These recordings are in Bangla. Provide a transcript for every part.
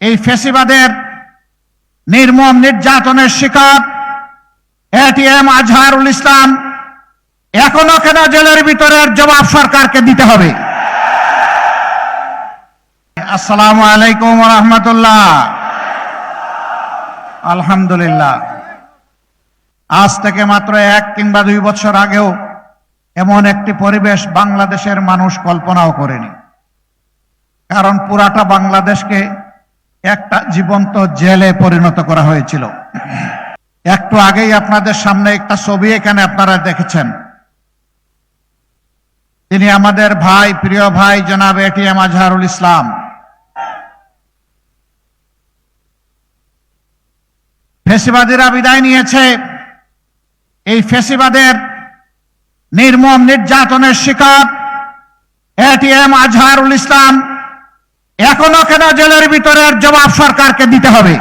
এই ফেসিবাদের নির্মম নির্যাতনের শিকার এটিএম আজহারুল ইসলাম এখনও কেন জেলের ভিতরের জবাব সরকারকে দিতে হবে? আসসালামু আলাইকুম রহমতুল্লাহ। আলহামদুলিল্লাহ। আজ থেকে মাত্র এক কিংবা দুই বছর আগেও এমন একটি পরিবেশ বাংলাদেশের মানুষ কল্পনাও করেনি। কারণ পুরাটা বাংলাদেশকে একটা জীবন্ত জেলে পরিণত করা হয়েছিল। একটু আগেই আপনাদের সামনে একটা ছবি এখানে আপনারা দেখেছেন। তিনি আমাদের ভাই, প্রিয় ভাই, জনাব এটিএম আজহারুল ইসলাম। ফেসিবাদীরা বিদায় নিয়েছে। এই ফেসিবাদের নির্মম নির্যাতনের শিকার এটিএম আজহারুল ইসলাম এখনও কেন জেলের ভিতরের জবাব সরকারকে দিতে হবে?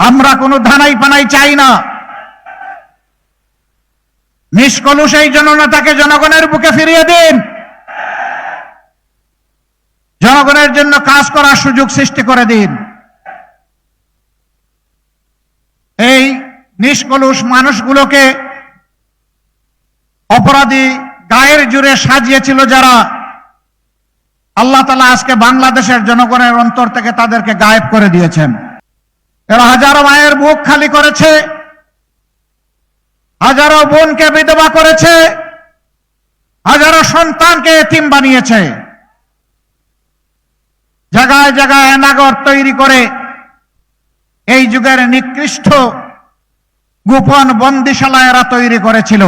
আমরা কোনো ধানাই পানাই চাই না। নিষ্কলুষ এই জননেতাকে জনগণের বুকে ফিরিয়ে দিন। জনগণের জন্য কাজ করার সুযোগ সৃষ্টি করে দিন। এই নিষ্কলুষ মানুষগুলোকে অপরাধী গায়ের জুড়ে সাজিয়েছিল যারা আল্লাহ তালা আজকে বাংলাদেশের জনগণের অন্তর থেকে তাদেরকে গায়েব করে দিয়েছেন। এরা হাজারো মায়ের মুখ খালি করেছে, হাজারো বোনকে বিধবা করেছে, হাজারো সন্তানকে এতিম বানিয়েছে। জায়গায় জায়গায় এনাগর তৈরি করে এই যুগের নিকৃষ্ট গোপন বন্দিশালা এরা তৈরি করেছিল।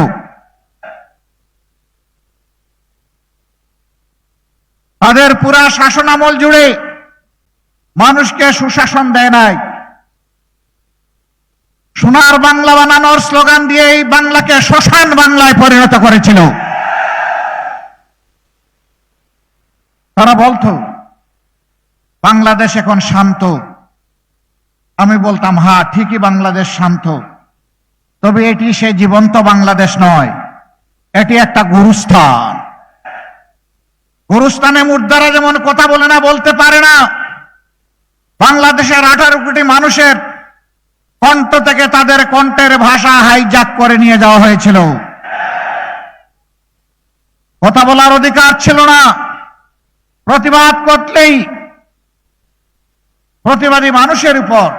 তাদের পুরা শাসন আমল জুড়ে মানুষকে সুশাসন দেয় নাই। সোনার বাংলা বানানোর স্লোগান দিয়ে এই বাংলাকে শ্মশান বাংলায় পরিণত করেছিল। তারা বলতো, বাংলাদেশ এখন শান্ত। আমি বলতাম হা ঠিকই বাংলাদেশ শান্ত। তবে এটি সে জীবন্ত বাংলাদেশ নয়, এটি একটা গুরুস্থান। গুরুস্থানে মুর্দারা যেমন কথা বলে না, বলতে পারে না। বাংলাদেশের আঠারো কোটি মানুষের কণ্ঠ থেকে তাদের কণ্ঠের ভাষা হাইজাক করে নিয়ে যাওয়া হয়েছিল। কথা বলার অধিকার ছিল না। প্রতিবাদ করলেই প্রতিবাদী মানুষের উপর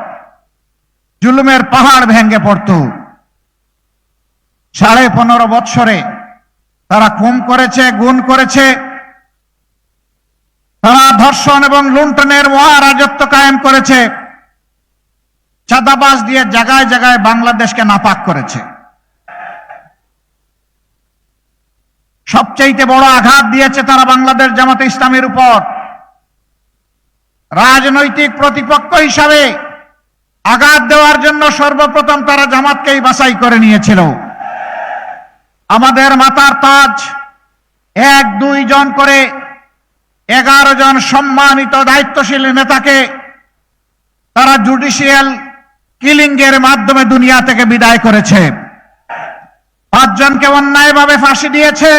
জুলুমের পাহাড় ভেঙ্গে পড়ত। সাড়ে পনেরো বৎসরে তারা খুন করেছে গুণ করেছে। তারা ধর্ষণ এবং লুণ্ঠনের মহারাজত্ব কায়েম করেছে। চাঁদাবাজ দিয়ে জায়গায় জায়গায় বাংলাদেশকে নাপাক করেছে। সবচাইতে বড় আঘাত দিয়েছে তারা বাংলাদেশ জামাতে ইসলামের উপর। রাজনৈতিক প্রতিপক্ষ হিসাবে আঘাত দেওয়ার জন্য সর্বপ্রথম তারা জামাতকেই বাছাই করে নিয়েছিল। আমাদের মাতার তাজ এক দুই জন করে এগারো জন সম্মানিত দায়িত্বশীল নেতাকে তারা জুডিশিয়াল কিলিংয়ের মাধ্যমে দুনিয়া থেকে বিদায় করেছে। পাঁচজনকে অন্যায়ভাবে ফাঁসি দিয়েছে।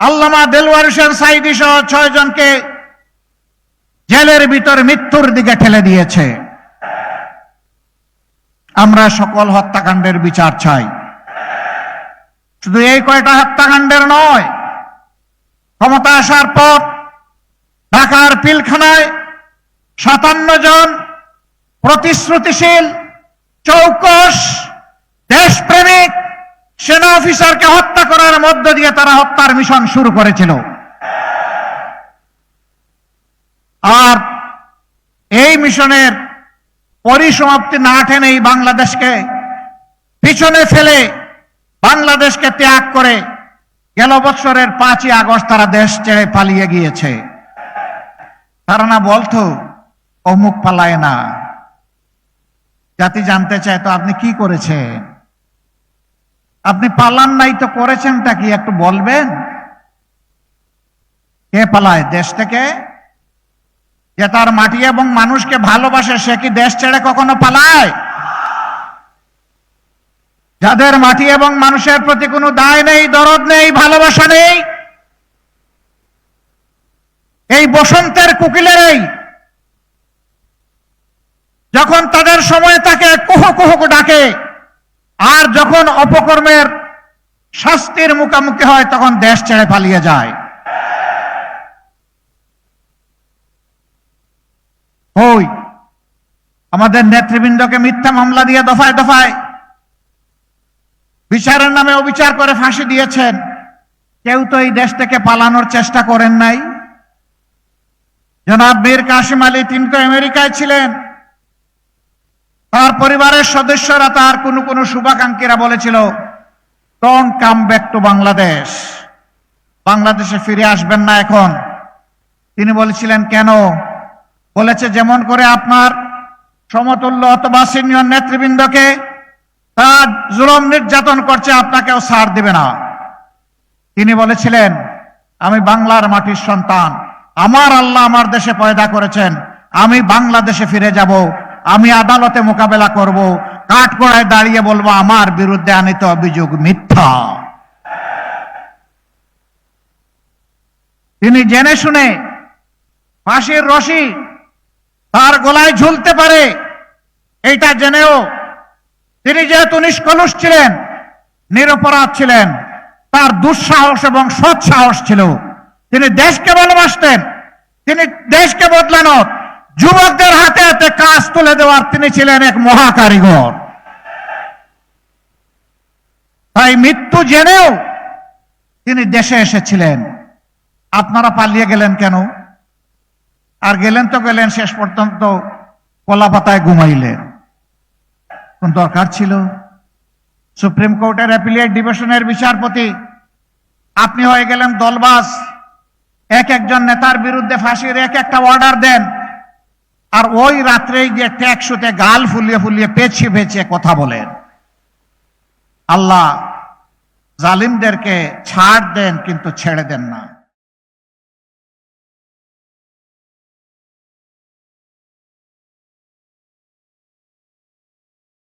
আল্লামা দেলওয়ার হোসেন সাইদি সহ ছয় জনকে জেলের ভিতর মৃত্যুর দিকে ঠেলে দিয়েছে। আমরা সকল হত্যাকাণ্ডের বিচার চাই। শুধু এই কয়টা হত্যাকাণ্ডের নয় ক্ষমতা আসার পর ঢাকার পিলখানায় সাতান্ন জন প্রতিশ্রুতিশীল চৌকস দেশপ্রেমিক সেনা অফিসারকে হত্যা করার মধ্য দিয়ে তারা হত্যার মিশন শুরু করেছিল। আর এই মিশনের পরিসমাপ্তি না টেনে এই বাংলাদেশকে পিছনে ফেলে বাংলাদেশকে ত্যাগ করে গেল বছরের পাঁচই আগস্ট তারা দেশ ছেড়ে পালিয়ে গিয়েছে। তারা না বলতো, অমুক পালায় না। জাতি জানতে চায় তো আপনি কি করেছেন? আপনি পালান নাই তো করেছেনটা কি একটু বলবেন? কে পালায়, দেশ থেকে? যে তার মাটি এবং মানুষকে ভালোবাসে, সে কি দেশ ছেড়ে কখনো পালায়? যাদের মাটি এবং মানুষের প্রতি কোনো দায় নেই, দরদ নেই, ভালোবাসা নেই, এই বসন্তের কুকিলেরই যখন তাদের সময় তাকে কুহ কুহ ডাকে, আর যখন অপকর্মের শাস্তির মুখোমুখি হয়, তখন দেশ ছেড়ে পালিয়ে যায়। ওই, আমাদের নেতৃবৃন্দকে মিথ্যা মামলা দিয়ে দফায় দফায় বিচারের নামে অবিচার করে ফাঁসি দিয়েছেন। কেউ তো এই দেশ থেকে পালানোর চেষ্টা করেন নাই। জনাব মীর কাশিম আলী তিনি তো আমেরিকায় ছিলেন। তার পরিবারের সদস্যরা তার কোন কোন শুভাকাঙ্ক্ষীরা বলেছিল Don come back to Bangladesh বাংলাদেশে ফিরে আসবেন না এখন। তিনি বলেছিলেন, কেন? বলেছে, যেমন করে আপনার সমতুল্য অথবা সিনিয়র নেতৃবৃন্দকে তার জুলম নির্যাতন করছে, আপনাকেও ছাড় দিবে না। তিনি বলেছিলেন, আমি বাংলার মাটির সন্তান। আমার আল্লাহ আমার দেশে পয়দা করেছেন, আমি বাংলাদেশে ফিরে যাব, আমি আদালতে মোকাবেলা করব, কাঠগড়ায় দাঁড়িয়ে বলব, আমার বিরুদ্ধে আনিত অভিযোগ মিথ্যা। তিনি জেনে শুনে ফাঁসির রশি তার গলায় ঝুলতে পারে এইটা জেনেও তিনি যেহেতু নিষ্কলুষ ছিলেন, নিরপরাধ ছিলেন, তার দুঃসাহস এবং সৎসাহস ছিল। তিনি দেশকে ভালোবাসতেন, তিনি দেশকে বদলানোর যুবকদের হাতে হাতে কাজ তুলে দেওয়ার তিনি ছিলেন এক মহাকারিগর। তাই মৃত্যু জেনেও তিনি দেশে এসেছিলেন। আপনারা পালিয়ে গেলেন কেন? আর গেলেন তো গেলেন, শেষ পর্যন্ত কলাপাতায় ঘুমাইলেন। দরকার ছিল সুপ্রিম কোর্টের অ্যাপিলিয়েট ডিভিশনের বিচারপতি। আপনি হয়ে গেলেন দলবাস এক একজন নেতার বিরুদ্ধে ফাঁসির এক একটা অর্ডার দেন। আর ওই রাত্রেই গিয়ে ট্যাক্সুতে গাল ফুলিয়ে ফুলিয়ে পেছিয়ে পেছিয়ে কথা বলেন। আল্লাহ জালিমদেরকে ছাড় দেন কিন্তু ছেড়ে দেন না।